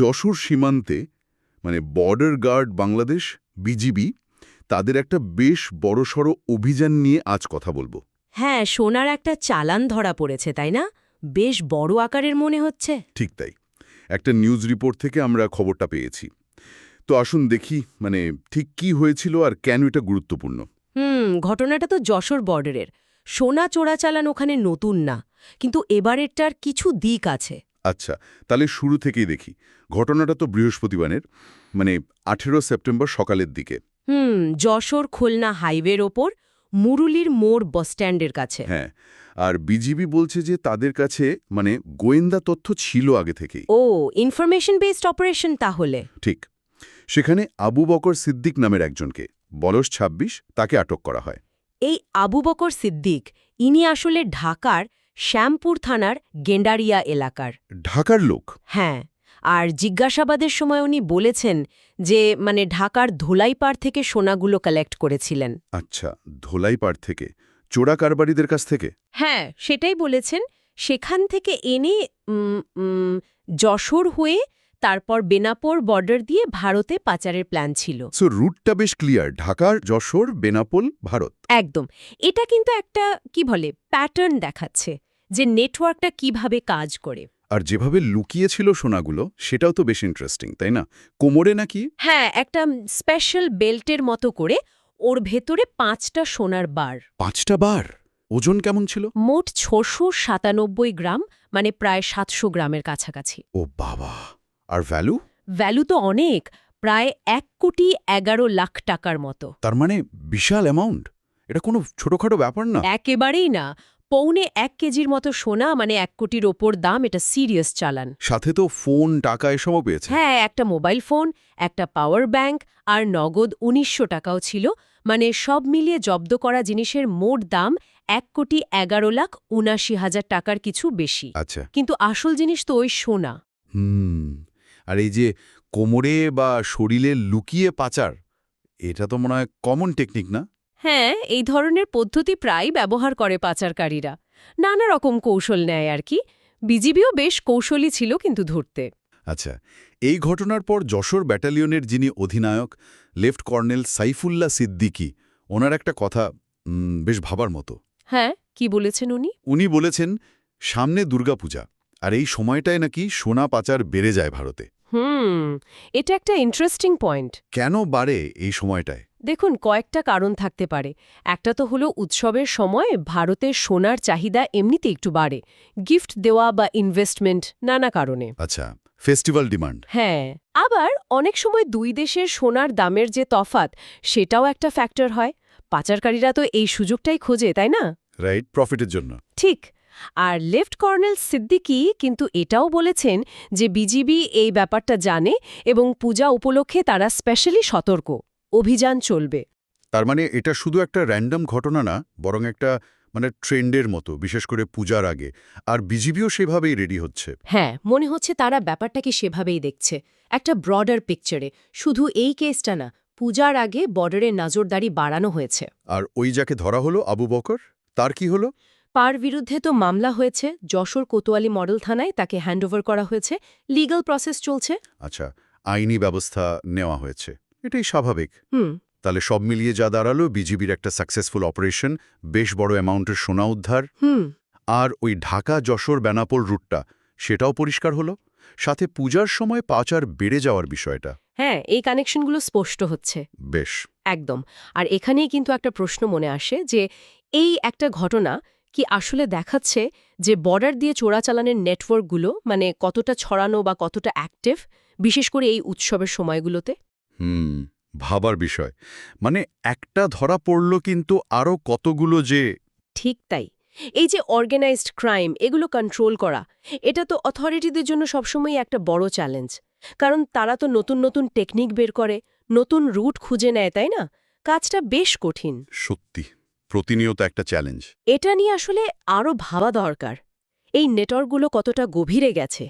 যশোর সীমান্তে মানে border guard Bangladesh BGB তাদের একটা বেশ বড়সড় অভিযান নিয়ে আজ কথা বলব। হ্যাঁ সোনার একটা চালান ধরা পড়েছে তাই না? বেশ বড় আকারের মনে হচ্ছে। ঠিক তাই। একটা নিউজ রিপোর্ট থেকে আমরা খবরটা পেয়েছি। তো আসুন দেখি মানে ঠিক কি হয়েছিল আর কেন এটা গুরুত্বপূর্ণ? হুম ঘটনাটা তো যশোর বর্ডারের সোনা চোরাচালান ওখানে নতুন না কিন্তু এবারেরটার কিছু দিক আছে। আচ্ছা তাহলে শুরু থেকেই দেখি। ঘটনাটা তো বৃহস্পতিবারের মানে আঠেরো সেপ্টেম্বর সকালের দিকে। হুম যশোর খুলনা হাইওয়ের ওপর মুরুলির মোড় বাসস্ট্যান্ডের কাছে। হ্যাঁ আর বিজিবি বলছে যে তাদের কাছে মানে গোয়েন্দা তথ্য ছিল আগে থেকেই। ও ইনফরমেশন বেসড অপারেশন তাহলে। ঠিক সেখানে আবু বকর সিদ্দিক নামের একজনকে বলস ২৬ তাকে আটক করা হয়। এই আবু বকর সিদ্দিক ইনি আসলে ঢাকার শ্যামপুর থানার গেন্ডারিয়া এলাকার। ঢাকার লোক? হ্যাঁ আর জিজ্ঞাসাবাদের সময় উনি বলেছেন যে মানে ঢাকার ধোলাইপাড় থেকে সোনাগুলো কালেক্ট করেছিলেন। আচ্ছা ধোলাইপাড় থেকে? চোরা কারবারিদের কাছ থেকে? হ্যাঁ সেটাই বলেছেন। সেখান থেকে এনে যশোর হয়ে তারপর বেনাপোর বর্ডার দিয়ে ভারতে পাচারের প্ল্যান ছিল। সো রুটটা বেশ ক্লিয়ার ঢাকার যশোর বেনাপোল ভারত। একদম। এটা কিন্তু একটা কি বলে প্যাটার্ন দেখাচ্ছে। যে নেটওয়ার্কটা কীভাবে কাজ করে। আর যেভাবে লুকিয়েছিল সোনাগুলো সেটাও তো বেশ ইন্টারেস্টিং তাই না? কোমরে নাকি? হ্যাঁ একটা স্পেশাল বেল্টের মতো করে ওর ভেতরে পাঁচটা সোনার বার। পাঁচটা বার? ওজন কেমন ছিল? মোট ছশো সাতানব্বই গ্রাম মানে প্রায় সাতশো গ্রামের কাছাকাছি। ও বাবা! আর ভ্যালু ভ্যালু তো অনেক প্রায় এক কোটি এগারো লাখ টাকার মতো। তার মানে বিশাল অ্যামাউন্ট এটা কোনো ছোটখাটো ব্যাপার না। একেবারেই না পৌনে এক কেজির মতো সোনা মানে এক কোটির ওপর দাম এটা সিরিয়াস চালান। সাথে তো ফোন টাকা এসবও পেয়েছে হ্যাঁ একটা মোবাইল ফোন একটা পাওয়ার ব্যাংক আর নগদ উনিশশো টাকাও ছিল। মানে সব মিলিয়ে জব্দ করা জিনিসের মোট দাম এক কোটি এগারো লাখ উনাশি হাজার টাকার কিছু বেশি। আচ্ছা। কিন্তু আসল জিনিস তো ওই সোনা। হুম আর এই যে কোমরে বা শরীরে লুকিয়ে পাচার এটা তো মনে হয় কমন টেকনিক না? হ্যাঁ এই ধরনের পদ্ধতি প্রায় ব্যবহার করে পাচারকারীরা। নানা রকম কৌশল নেয় আর কি। বিজিবিও বেশ কৌশলী ছিল কিন্তু ধরতে। আচ্ছা এই ঘটনার পর যশোর ব্যাটালিয়নের যিনি অধিনায়ক লেফট কর্নেল সাইফুল্লাহ সিদ্দিকী ওনার একটা কথা বেশ ভাবার মতো। হ্যাঁ কি বলেছেন উনি? উনি বলেছেন সামনে দুর্গাপূজা আর এই সময়টায় নাকি সোনা পাচার বেড়ে যায় ভারতে। হুম এটা একটা ইন্টারেস্টিং পয়েন্ট। কেন বাড়ে এই সময়টায়? দেখুন কয়েকটা কারণ থাকতে পারে। একটা তো হলো উৎসবের সময় ভারতের সোনার চাহিদা এমনিতে একটু বাড়ে। গিফট দেওয়া বা ইনভেস্টমেন্ট নানা কারণে। আচ্ছা ফেস্টিভ্যাল ডিমান্ড হ্যাঁ আবার অনেক সময় দুই দেশের সোনার দামের যে তফাত সেটাও একটা ফ্যাক্টর হয়। পাচারকারীরা তো এই সুযোগটাই খোঁজে তাই না? রাইট প্রফিটের জন্য। ঠিক আর লেফট কর্নেল সিদ্দিকি কিন্তু এটাও বলেছেন যে বিজিবি এই ব্যাপারটা জানে এবং পূজা উপলক্ষে তারা স্পেশালি সতর্ক। অভিযান চলবে। তার মানে এটা শুধু একটা র্যান্ডম ঘটনা না বরং একটা মানে ট্রেন্ডের মতো বিশেষ করে পূজার আগে। আর বিজিবিও সেভাবেই রেডি হচ্ছে। হ্যাঁ মনে হচ্ছে তারা ব্যাপারটাকে সেভাবেই দেখছে। একটা ব্রডার পিকচারে শুধু এই কেসটা না পূজার আগে বর্ডারের নজরদারি বাড়ানো হয়েছে। আর ওই যাকে ধরা হলো আবু বকর? তার কি হলো? পার বিরুদ্ধে তো মামলা হয়েছে যশোর কোতোয়ালি মডেল থানায় তাকে হ্যান্ডওভার করা হয়েছে। লিগ্যাল প্রসেস চলছে। আচ্ছা আইনি ব্যবস্থা নেওয়া হয়েছে। এটাই স্বাভাবিক। হুম। তাহলে সব মিলিয়ে যা দাঁড়াল বিজিবির একটা সাকসেসফুল অপারেশন বেশ বড় অ্যামাউন্টের সোনা উদ্ধার। হুম। আর ওই ঢাকা যশোর বেনাপোল রুটটা সেটাও পরিষ্কার হলো। সাথে পূজার সময় পাচার বেড়ে যাওয়ার বিষয়টা। হ্যাঁ এই কানেকশনগুলো স্পষ্ট হচ্ছে। বেশ। একদম। আর এখানেই কিন্তু একটা প্রশ্ন মনে আসে যে এই একটা ঘটনা কি আসলে দেখাচ্ছে যে বর্ডার দিয়ে চোরাচালানের নেটওয়ার্কগুলো মানে কতটা ছড়ানো বা কতটা অ্যাক্টিভ বিশেষ করে এই উৎসবের সময়গুলোতে? হুম ভাবার বিষয়। মানে একটা ধরা পড়ল কিন্তু আরও কতগুলো যে ঠিক তাই। এই যে অর্গানাইজড ক্রাইম এগুলো কন্ট্রোল করা এটা তো অথরিটিদের জন্য সবসময় একটা বড় চ্যালেঞ্জ কারণ তারা তো নতুন নতুন টেকনিক বের করে নতুন রুট খুঁজে নেয় তাই না? কাজটা বেশ কঠিন। সত্যি প্রতিনিয়ত একটা চ্যালেঞ্জ এটা নিয়ে আসলে আরও ভাবা দরকার। এই নেটওয়ার্কগুলো কতটা গভীরে গেছে।